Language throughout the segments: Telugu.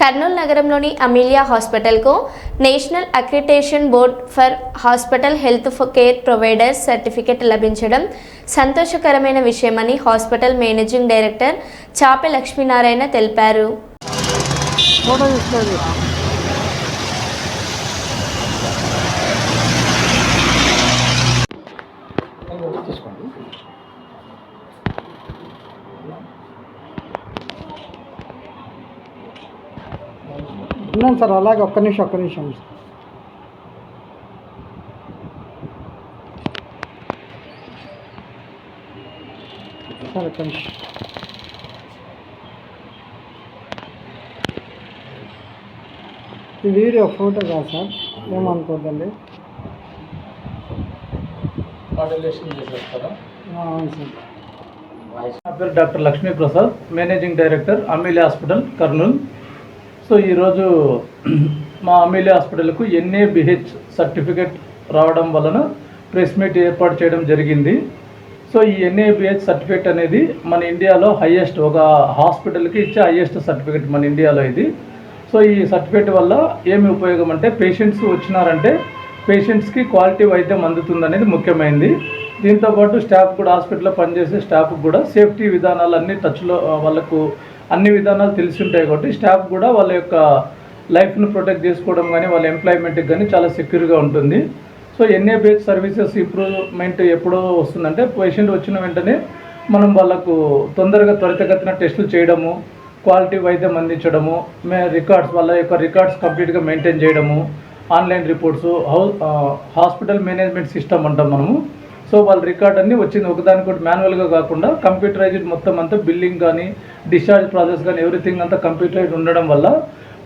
కర్నూలు నగరంలోని అమీలియా హాస్పిటల్కు national accreditation board for hospital health care providers certificate లభించడం సంతోషకరమైన విషయమని hospital managing director Chape Lakshminarayana తెలిపారు. ఫోటో తీసుకోండి. ఉన్నాను సార్ అలాగే ఒక్క నిమిషం ఒక్క నిమిషం సార్ ఒక్క నిమిషం. ఈ వీడియో ఫోటో కాదు సార్ ఏమనుకోద్దండి? అవును సార్. నా పేరు doctor Lakshmi Prasad managing director Ameeli hospital Kurnool. So ఈరోజు మా అమీలి హాస్పిటల్కు ఎన్ఏబిహెచ్ సర్టిఫికెట్ రావడం వలన ప్రెస్ మీట్ ఏర్పాటు చేయడం జరిగింది. సో ఈ ఎన్ఏబిహెచ్ సర్టిఫికెట్ అనేది మన ఇండియాలో హయ్యెస్ట్ ఒక హాస్పిటల్కి ఇచ్చే హయ్యెస్ట్ సర్టిఫికెట్ మన ఇండియాలో ఇది. సో ఈ సర్టిఫికేట్ వల్ల ఏమి ఉపయోగం అంటే పేషెంట్స్ వచ్చినారంటే పేషెంట్స్కి క్వాలిటీ వైద్యం అందుతుంది అనేది ముఖ్యమైనది దీంతోపాటు స్టాఫ్ కూడా హాస్పిటల్లో పనిచేసే స్టాఫ్ కూడా సేఫ్టీ విధానాలు టచ్లో వాళ్ళకు అన్ని విధానాలు తెలిసి ఉంటాయి కాబట్టి స్టాఫ్ కూడా వాళ్ళ యొక్క లైఫ్ను ప్రొటెక్ట్ చేసుకోవడం కానీ వాళ్ళ ఎంప్లాయ్మెంట్కి కానీ చాలా సెక్యూర్గా ఉంటుంది. సో ఎన్ఏబిహెచ్ సర్వీసెస్ ఇంప్రూవ్మెంట్ ఎప్పుడో వస్తుందంటే పేషెంట్ వచ్చిన వెంటనే మనం వాళ్ళకు తొందరగా త్వరితగతిన టెస్టులు చేయడము క్వాలిటీ వైద్యం అందించడము మే రికార్డ్స్ వాళ్ళ యొక్క రికార్డ్స్ కంప్లీట్గా మెయింటైన్ చేయడము online reports how hospital management system అంటాం మనము. సో వాళ్ళ రికార్డ్ అన్ని వచ్చింది. ఒకదానికొకటి మాన్యువల్గా కాకుండా కంప్యూటరైజ్డ్ మొత్తం అంతా బిల్లింగ్ కానీ డిశ్చార్జ్ ప్రాసెస్ కానీ ఎవ్రీథింగ్ అంతా కంప్యూటరైజ్డ్ ఉండడం వల్ల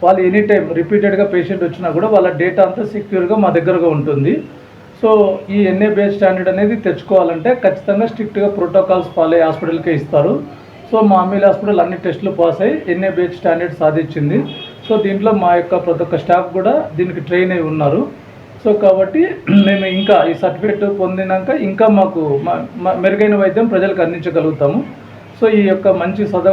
వాళ్ళు ఎనీ టైం రిపీటెడ్గా పేషెంట్ వచ్చినా కూడా వాళ్ళ డేటా అంతా సెక్యూర్గా మా దగ్గరగా ఉంటుంది. సో ఈ ఎన్ఏబిఎస్ స్టాండర్డ్ అనేది తెచ్చుకోవాలంటే ఖచ్చితంగా స్ట్రిక్ట్గా ప్రోటోకాల్స్ ఫాలో హాస్పిటల్కే ఇస్తారు. సో మా అమ్మీల హాస్పిటల్ అన్ని టెస్టులు పాస్ అయ్యి ఎన్ఏబిహెచ్ స్టాండర్డ్ సాధించింది. సో దీంట్లో మా యొక్క ప్రతి ఒక్క స్టాఫ్ కూడా దీనికి ట్రైన్ అయి ఉన్నారు. సో కాబట్టి మేము ఇంకా ఈ సర్టిఫికేట్ పొందినాక ఇంకా మాకు మ- మెరుగైన వైద్యం ప్రజలకు అందించగలుగుతాము. సో ఈ యొక్క మంచి సదవ